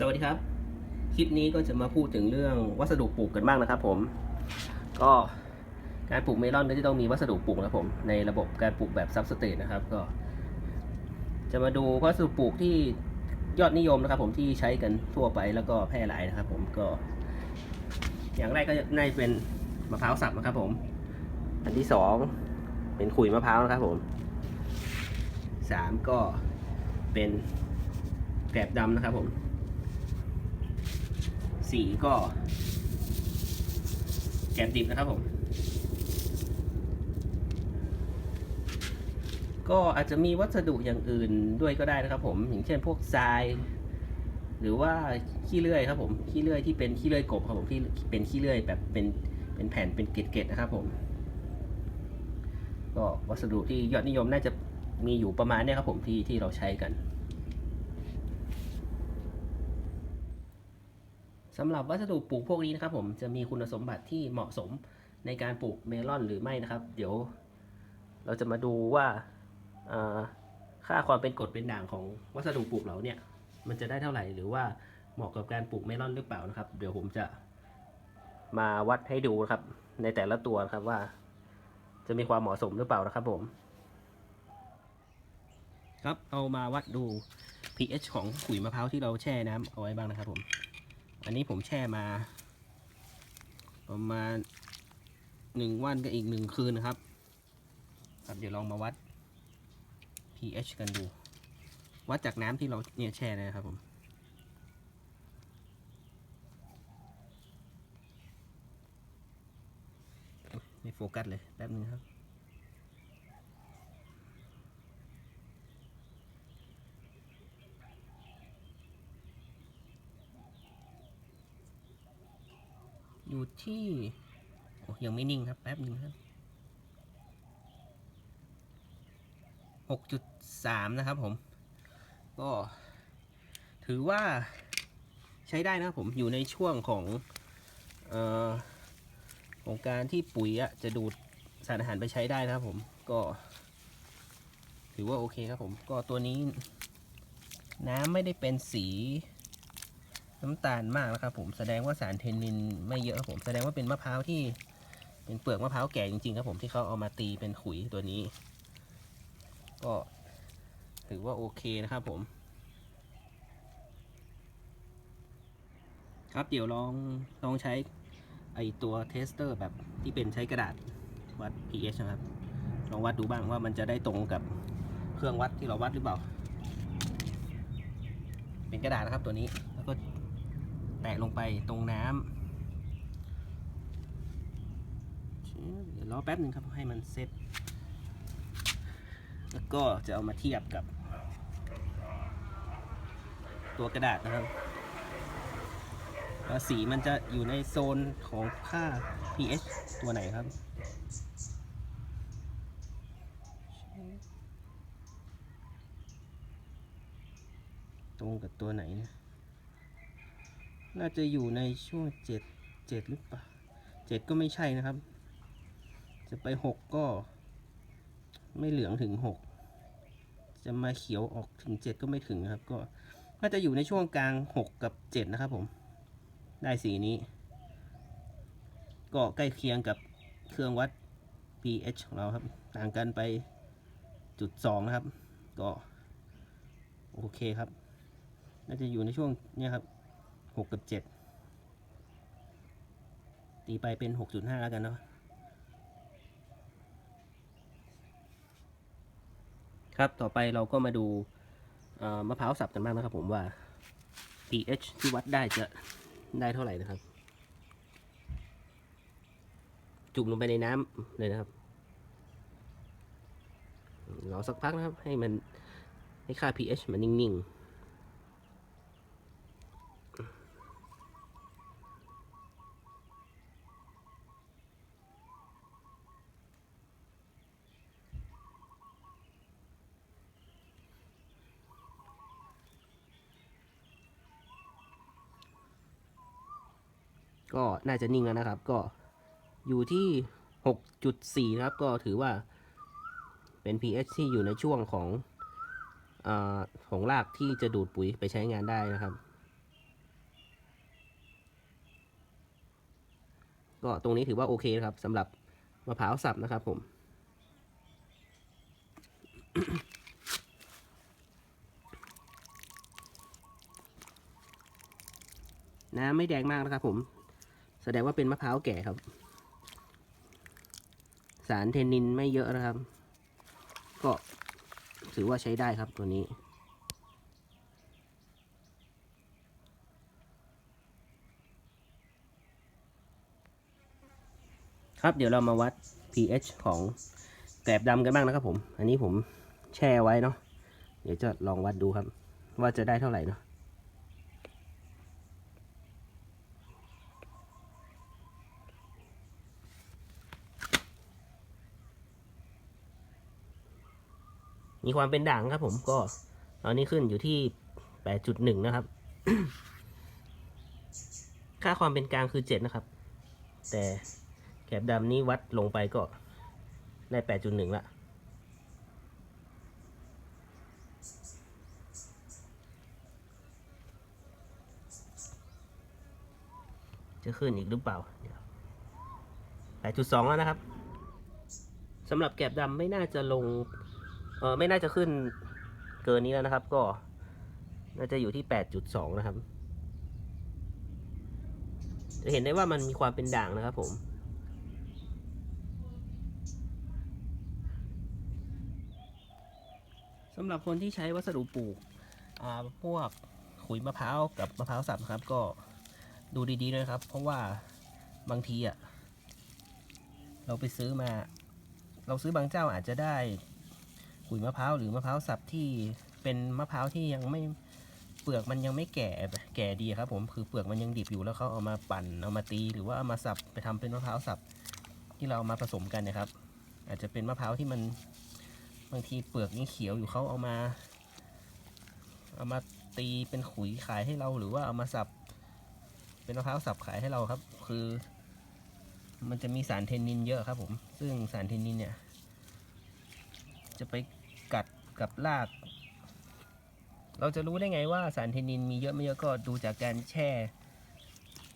สวัสดีครับ คลิปนี้ก็จะมาพูดถึงเรื่องวัสดุปลูกกันบ้างนะครับ ผม ก็การปลูกเมลอนก็จะต้องมีวัสดุปลูกนะครับผมในระบบการปลูกแบบซับสเตทนะครับ ก็ จะมาดูวัสดุปลูกที่ยอดนิยมนะครับ ผมที่ใช้กันทั่วไปแล้วก็แพร่หลายนะครับ ผมก็ อย่างแรกก็น่าจะเป็นมะพร้าวสับนะครับ ผม อันที่สองเป็นขุยมะพร้าวนะครับ ผมสามก็เป็นแกลบดำนะครับผม สีก็ แกนดิบนะครับผม ก็อาจจะมีวัสดุอย่างอื่นด้วยก็ได้นะครับ ผม อย่างเช่นพวกทราย หรือว่าขี้เลื่อยครับผมขี้เลื่อยที่เป็นขี้เลื่อยกบครับผมที่เป็นขี้เลื่อยแบบเป็นเป็นแผ่นเป็นเกล็ดๆนะครับผม ก็วัสดุที่ยอดนิยมน่าจะมีอยู่ประมาณนี้ครับผมที่ที่เราใช้กัน สำหรับวัสดุปลูกพวกนี้นะครับผมจะมีคุณสมบัติที่เหมาะสมในการปลูกเมลอนหรือไม่นะครับ เดี๋ยว เราจะมาดูว่าค่าความเป็นกรดเป็นด่างของวัสดุปลูกเราเนี่ย มันจะได้เท่าไหร่หรือว่าเหมาะกับการปลูกเมลอนหรือเปล่านะครับ เดี๋ยวผมจะมาวัดให้ดูนะครับ ในแต่ละตัวนะครับว่า จะมีความเหมาะสมหรือเปล่านะครับผม ครับเอามาวัดดู pH ของขุยมะพร้าวที่เราแช่น้ำเอาไว้บ้างนะครับผม อันนี้ผมแช่มา ประมาณหนึ่งวันกับอีกหนึ่งคืนนะครับ ครับเดี๋ยวลองมาวัด pH กันดู วัดจากน้ำที่เราเนี่ยแช่นะครับผมไม่โฟกัสเลยแป๊บนึงครับ อยู่ที่ยังไม่นิ่งครับ แป๊บนึงครับหกจุดสามนะครับผม ก็ถือว่าใช้ได้นะครับผมอยู่ในช่วงของออของการที่ปุ๋ยจะดูดสารอาหารไปใช้ได้นะครับผมก็ถือว่าโอเคครับผม ก็ตัวนี้น้ำไม่ได้เป็นสี น้ำตาลมากนะครับผมแสดงว่าสารเทนนินไม่เยอะครับผมแสดงว่าเป็นมะพร้าวที่ เป็นเปลือกมะพร้าวแก่จริงๆครับผมที่เขาเอามาตีเป็นขุยตัวนี้ ก็ถือว่าโอเคนะครับผม ครับเดี๋ยวลองลองใช้ไอตัวเทสเตอร์แบบที่เป็นใช้กระดาษวัด pH นะครับ ลองวัดดูบ้างว่ามันจะได้ตรงกับเครื่องวัดที่เราวัดหรือเปล่า เป็นกระดาษนะครับตัวนี้ ตะลงไปตรงน้ำเดี๋ยวรอแป๊บหนึ่งครับให้มันเซ็ตแล้วก็จะเอามาเทียบกับ ตัวกระดาษนะครับว่าสีมันจะอยู่ในโซนของค่า pH ตัวไหนครับตรงกับตัวไหนนะ น่าจะอยู่ในช่วงเจ็ดเจ็ดหรือเปล่าเจ็ดก็ไม่ใช่นะครับ จะไปหกก็ ไม่เหลืองถึงหกจะมาเขียวออกถึงเจ็ดก็ไม่ถึงครับ ก็น่าจะอยู่ในช่วงกลางหกกับเจ็ดนะครับผม ได้สีนี้ ก็ใกล้เคียงกับเครื่องวัด pH ของเราครับ ต่างกันไปจุดสองนะครับ ก็ โอเคครับ น่าจะอยู่ในช่วงเนี้ยครับ หกกับเจ็ดตีไปเป็นหกจุดห้าแล้วกันเนาะครับ ต่อไปเราก็มาดูมะพร้าวสับกันบ้างนะครับผมว่า pH ที่วัดได้จะได้เท่าไหร่นะครับ จุ่มลงไปในน้ำเลยนะครับรอสักพักนะครับ ให้มันให้ค่า pH มันนิ่ง ๆ ก็น่าจะนิ่งแล้วนะครับ ก็อยู่ที่ 6.4 นะครับ ก็ถือว่าเป็น pH ที่อยู่ในช่วงของอของรากที่จะดูดปุ๋ยไปใช้งานได้นะครับ ก็ตรงนี้ถือว่าโอเคนะครับสำหรับมะพร้าวสับนะครับผมน้ำไม่แดงมากนะครับผม แสดงว่าเป็นมะพร้าวแก่ครับ สารเทนนินไม่เยอะนะครับ ก็ถือว่าใช้ได้ครับตัวนี้ ครับเดี๋ยวเรามาวัด pH ของแกลบดำกันบ้างนะครับผม อันนี้ผมแช่ไว้เนาะเดี๋ยวจะลองวัดดูครับ ว่าจะได้เท่าไหร่เนาะ มีความเป็นด่างครับผมก็ตอนนี้ขึ้นอยู่ที่8.1นะครับ ค่าความเป็นกลางคือ7นะครับ แต่แกบดำนี้วัดลงไปก็ได้8.1ละจะขึ้นอีกหรือเปล่าเดี๋ยว8.2แล้วนะครับสำหรับแกบดำไม่น่าจะลง เออไม่น่าจะขึ้นเกินนี้แล้วนะครับ ก็ น่าจะอยู่ที่ 8.2 นะครับ จะเห็นได้ว่ามันมีความเป็นด่างนะครับผม สำหรับคนที่ใช้วัสดุปลูกพวกขุยมะพร้าวกับมะพร้าวสับนะครับ ก็ดูดีๆด้วยครับ เพราะว่าบางทีอะเราไปซื้อมา เราซื้อบางเจ้าอาจจะได้ ขุยมะพร้าวหรือมะพร้าวสับที่เป็นมะพร้าวที่ยังไม่เปลือกมันยังไม่แก่แก่ดีครับผมคือเปลือกมันยังดิบอยู่แล้วเขาเอามาปั่นเอามาตี หรือว่าเอามาสับไปทำเป็นมะพร้าวสับที่เราเอามาผสมกันนะครับ อาจจะเป็นมะพร้าวที่มันบางทีเปลือกยังเขียวอยู่เขาเอามา เอามาตีเป็นขุยขายให้เราหรือว่าเอามาสับ เป็นมะพร้าวสับขายให้เราครับ คือ มันจะมีสารเทนนินเยอะครับผม ซึ่งสารเทนนินเนี่ย จะไปกัดกับราก เราจะรู้ได้ไงว่าสารเทนินมีเยอะไม่เยอะก็ดูจากการแช่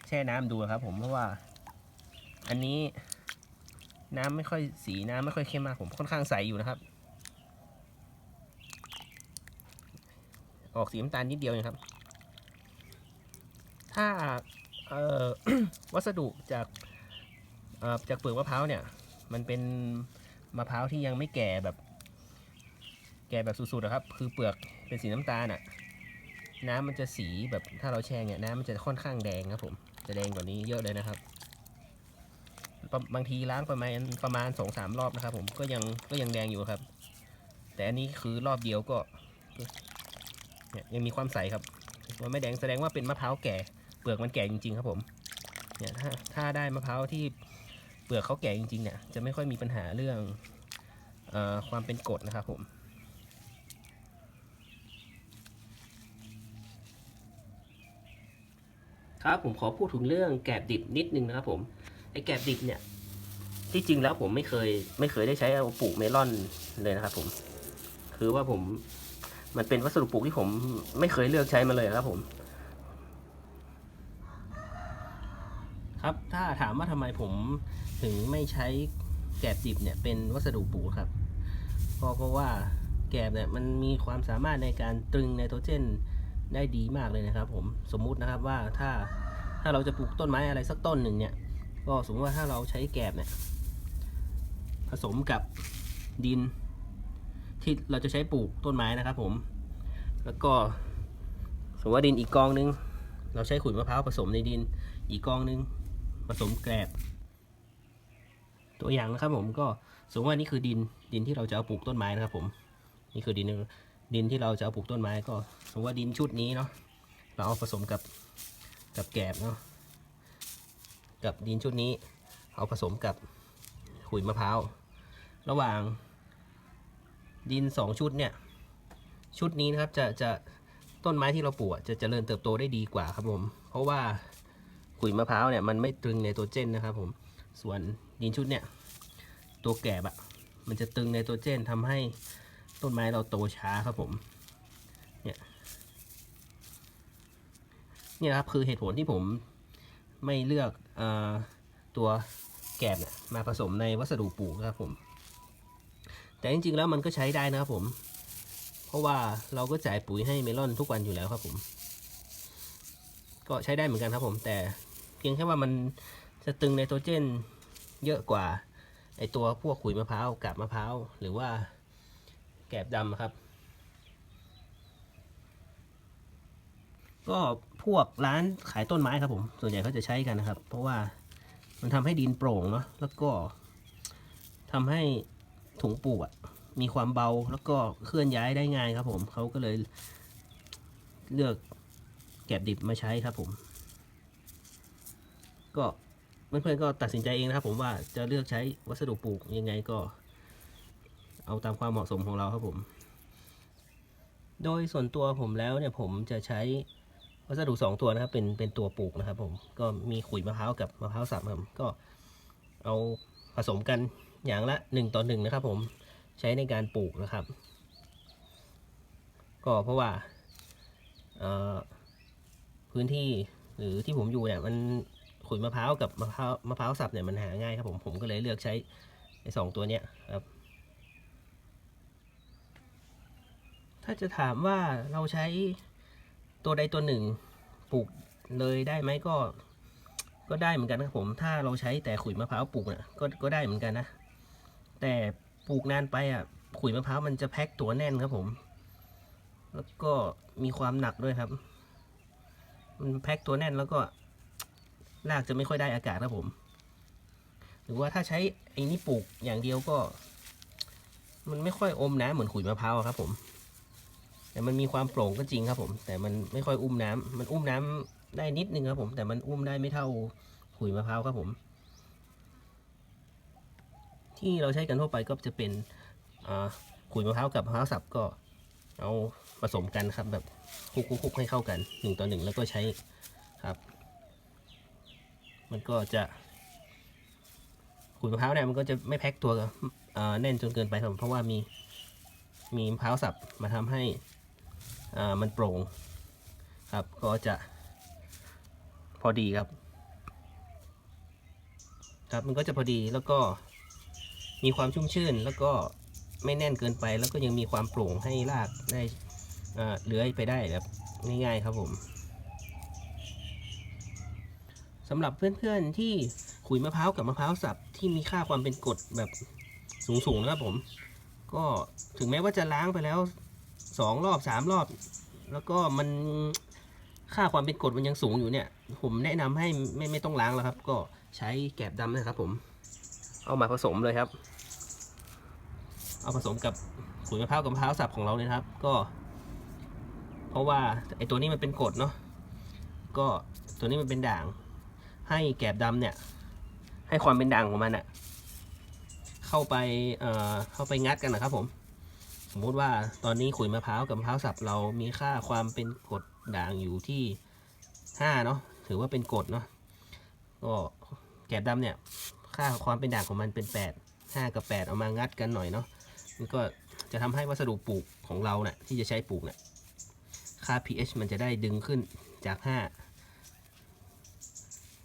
แช่น้ำดูครับ ผมเพราะว่า อันนี้น้ำไม่ค่อยสีน้ำไม่ค่อยเข้มมากผมค่อนข้างใสอยู่นะครับ ออกสีน้ำตาลนิดเดียวเองครับ ถ้าวัสดุจากจากเปลือกมะพร้าวเนี่ย มันเป็นมะพร้าวที่ยังไม่แก่แบบ แก่แบบสุดๆนะครับ คือเปลือกเป็นสีน้ำตาลอะ่ะ น้ำมันจะสีแบบถ้าเราแช่เนี่ยน้ำมันจะค่อนข้างแดงครับผมจะแดงกว่านี้เยอะเลยนะครับ บางทีล้างประมาณประมาณสองสามรอบนะครับ ผมก็ยังก็ยังแดงอยู่ครับ แต่อันนี้คือรอบเดียวก็เนี่ยยังมีความใสครับมันไม่แดงแสดงว่าเป็นมะพร้าวแก่ เปลือกมันแก่จริง ๆ ครับผมเนี่ยถ้าถ้าได้มะพร้าวที่เปลือกเขาแก่จริงๆเนี่ยจะไม่ค่อยมีปัญหาเรื่องอความเป็นกรดนะครับผม ครับผมขอพูดถึงเรื่องแกบดิบนิดนึงนะครับผมไอ้แกบดิบเนี่ยที่จริงแล้วผมไม่เคยไม่เคยได้ใช้เอาปลูกเมลอนเลยนะครับผม คือว่าผมมันเป็นวัสดุปลูกที่ผมไม่เคยเลือกใช้มาเลยครับผม ครับถ้าถามว่าทำไมผมถึงไม่ใช้แกบดิบเนี่ยเป็นวัสดุปลูกครับเพราะว่าแกบเนี่ยมันมีความสามารถในการตรึงไนโตรเจน ได้ดีมากเลยนะครับ ผมสมมุตินะครับว่าถ้าถ้าเราจะปลูกต้นไม้อะไรสักต้นหนึ่งเนี่ย ก็สมมติว่าถ้าเราใช้แกบเนี่ย ผสมกับดิน ที่เราจะใช้ปลูกต้นไม้นะครับ ผม แล้วก็สมมติว่าดินอีกกองนึง เราใช้ขุยมะพร้าวผสมในดิน อีกกองนึง ผสมแกลบ ตัวอย่างนะครับผมก็สมมติว่านี่คือดินดินที่เราจะเอาปลูกต้นไม้นะครับ ผม นี่คือดิน ดินที่เราจะเอาปลูกต้นไม้ก็สมมติว่าดินชุดนี้เนาะเราเอาผสมกับกับแกบเนาะกับดินชุดนี้ เอาผสมกับขุยมะพร้าวระหว่างดินสองชุดเนี่ยชุดนี้นะครับจะจะต้นไม้ที่เราปลูกอะจะเจริญเติบโตได้ดีกว่าครับผมเพราะว่าขุยมะพร้าวเนี่ยมันไม่ตรึงในตัวเจนนะครับผมส่วนดินชุดเนี่ยตัวแกบอะมันจะตึงในตัวเจนทำให้ ต้นไม้เราโตช้าครับผม เนี่ย เนี่ยครับคือเหตุผลที่ผมไม่เลือกอตัวแกบเนี่ยมาผสมในวัสดุปลูกครับผม แต่จริงๆแล้วมันก็ใช้ได้นะครับผม เพราะว่าเราก็จ่ายปุ๋ยให้เมลอนทุกวันอยู่แล้วครับผม ก็ใช้ได้เหมือนกันครับผม แต่เพียงแค่ว่ามันจะตึงไนโตรเจนเยอะกว่าไอตัวพวกขุยมะพร้าวกาบมะพร้าวหรือว่า แกบดำครับ ก็พวกร้านขายต้นไม้ครับผม ส่วนใหญ่เขาจะใช้กันนะครับ เพราะว่ามันทำให้ดินโปร่งเนาะแล้วก็ทำให้ถุงปลูกอะมีความเบาแล้วก็เคลื่อนย้ายได้ง่ายครับ ผมเขาก็เลยเลือกแกบดิบมาใช้ครับผม ก็เพื่อนๆก็ตัดสินใจเองนะครับ ผมว่าจะเลือกใช้วัสดุปลูกยังไงก็ เอาตามความเหมาะสมของเราครับผม โดยส่วนตัวผมแล้วเนี่ยผมจะใช้วัสดุสองตัวนะครับ เป็นเป็นตัวปลูกนะครับ ผมก็มีขุยมะพร้าวกับมะพร้าวสับครับก็เอาผสมกันอย่างละหนึ่งต่อหนึ่งนะครับ ผมใช้ในการปลูกนะครับ ก็เพราะว่าพื้นที่หรือที่ผมอยู่เนี่ยมันขุยมะพร้าวกับมะพร้าวมะพร้าวสับเนี่ยมันหาง่ายครับผมผมก็เลยเลือกใช้ไอ้สองตัวเนี้ยครับ ถ้าจะถามว่าเราใช้ตัวใดตัวหนึ่งปลูกเลยได้ไหมก็ ก็ได้เหมือนกันนะครับผม ถ้าเราใช้แต่ขุยมะพร้าวปลูกเนี่ยก็ก็ได้เหมือนกันนะ แต่ปลูกนานไปอะ ขุยมะพร้าวมันจะแพ็คตัวแน่นครับผม แล้วก็มีความหนักด้วยครับ มันแพ็คตัวแน่นแล้วก็รากจะไม่ค่อยได้อากาศครับผม หรือว่าถ้าใช้ไอ้นี่ปลูกอย่างเดียวก็ มันไม่ค่อยอมน้ำเหมือนขุยมะพร้าวครับผม แต่มันมีความโปร่งก็จริงครับผม แต่มันไม่ค่อยอุ้มน้ำมันอุ้มน้ำได้นิดนึงครับผม แต่มันอุ้มได้ไม่เท่าขุยมะพร้าวครับผม ที่เราใช้กันทั่วไปก็จะเป็นขุยมะพร้าวกับมะพร้าวสับก็เอาผสมกันครับ แบบคุกๆให้เข้ากันหนึ่งต่อหนึ่งแล้วก็ใช้ครับ มันก็จะขุยมะพร้าวเนี่ยมันก็จะไม่แพ็คตัวแน่นจนเกินไปครับเพราะว่ามีมีมะพร้าวสับมาทำให้ มันโปร่งครับก็จะพอดีครับ ครับมันก็จะพอดีแล้วก็มีความชุ่มชื่นแล้วก็ไม่แน่นเกินไปแล้วก็ยังมีความโปร่งให้รากได้เลื้อยไปได้แบบง่ายๆครับผมสำหรับเพื่อนๆที่ขุยมะพร้าวกับมะพร้าวสับที่มีค่าความเป็นกรดแบบสูงๆนะครับผม ก็ถึงแม้ว่าจะล้างไปแล้ว สองรอบสามรอบ แล้วก็มันค่าความเป็นกรดมันยังสูงอยู่เนี่ย ผมแนะนำให้ไม่ไม่ต้องล้างแล้วครับ ก็ใช้แกบดำนะครับ ผม เอามาผสมเลยครับ เอาผสมกับขุยมะพร้าวกับมะพร้าวสับของเราเลยนะครับ ก็ เพราะว่าไอตัวนี้มันเป็นกรดเนาะก็ตัวนี้มันเป็นด่าง ให้แกบดำเนี่ย ให้ความเป็นด่างของมันอะเข้าไปเอ่อเข้าไปงัดกันนะครับผม สมมุติว่าตอนนี้ขุยมะพร้าวกับมะพร้าวสับเรามีค่าความเป็นกรดด่างอยู่ที่ห้าเนาะถือว่าเป็นกรดเนาะก็แกบดำเนี่ย ค่าความเป็นด่างของมันเป็นแปดห้ากับแปดเอามางัดกันหน่อยเนาะมันก็จะทำให้วัสดุปลูกของเราเนี่ยที่จะใช้ปลูกเนี่ยค่า pH มันจะได้ดึงขึ้นจาก 5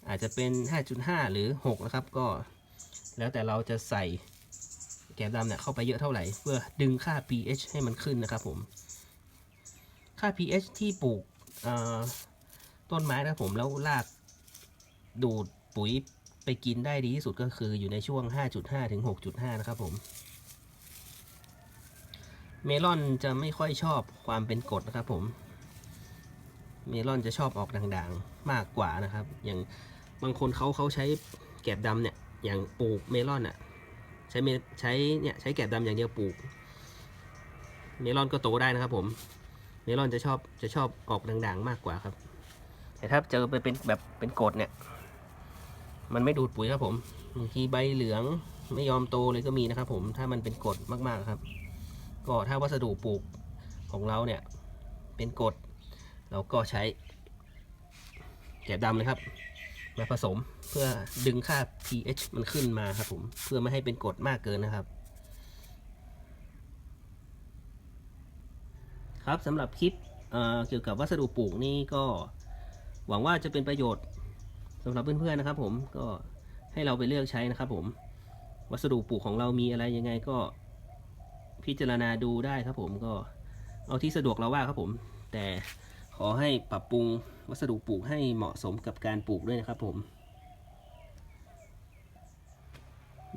อาจจะเป็น 5.5 หรือ 6 นะครับ ก็แล้วแต่เราจะใส่ แกบดำเนี่ยเข้าไปเยอะเท่าไหร่ เพื่อดึงค่า pH ให้มันขึ้นนะครับผม ค่า pH ที่ปลูกต้นไม้นะครับผมแล้วรากดูดปุ๋ยไปกินได้ดีที่สุดก็คืออยู่ในช่วง 5.5 ถึง 6.5 นะครับผม เมลอนจะไม่ค่อยชอบความเป็นกรดนะครับผม เมลอนจะชอบออกด่างๆ มากกว่านะครับ อย่างบางคนเขาเขาใช้แกบดำเนี่ย อย่างปลูกเมลอนอะ ใช้เมใช้เนี่ยใช้แกบดำอย่างเดียวปลูก เมลอนก็โตได้นะครับ ผม เมลอนจะชอบจะชอบออกด่างๆมากกว่าครับ แต่ถ้าเจอไปเป็นแบบเป็นกรดเนี่ย มันไม่ดูดปุ๋ยครับผมบางทีใบเหลืองไม่ยอมโตเลยก็มีนะครับ ผมถ้ามันเป็นกรดมากๆครับ ก็ถ้าวัสดุปลูกของเราเนี่ย เป็นกรดเราก็ใช้แกบดำเลยครับ มาผสมเพื่อดึงค่า pH มันขึ้นมาครับผม เพื่อไม่ให้เป็นกรดมากเกินนะครับ ครับสำหรับคลิปเเกี่ยวกับวัสดุปลูกนี่ก็หวังว่าจะเป็นประโยชน์สำหรับเพื่อนๆนะครับผมก็ให้เราไปเลือกใช้นะครับผม วัสดุปลูกของเรามีอะไรยังไงก็พิจารณาดูได้ครับผมก็เอาที่สะดวกเราว่าครับผม แต่ ขอให้ปรับปรุงวัสดุปลูกให้เหมาะสมกับการปลูกด้วยนะครับผม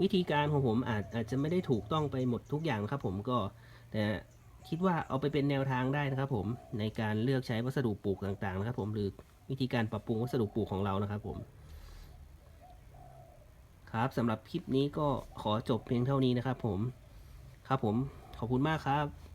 วิธีการของผมอาจอาจจะไม่ได้ถูกต้องไปหมดทุกอย่างครับผมก็แต่คิดว่าเอาไปเป็นแนวทางได้นะครับผมในการเลือกใช้วัสดุปลูกต่างๆนะครับ ผมหรือวิธีการปรับปรุงวัสดุปลูกของเรานะครับผม ครับสำหรับคลิปนี้ก็ขอจบเพียงเท่านี้นะครับผม ครับผมขอบคุณมากครับ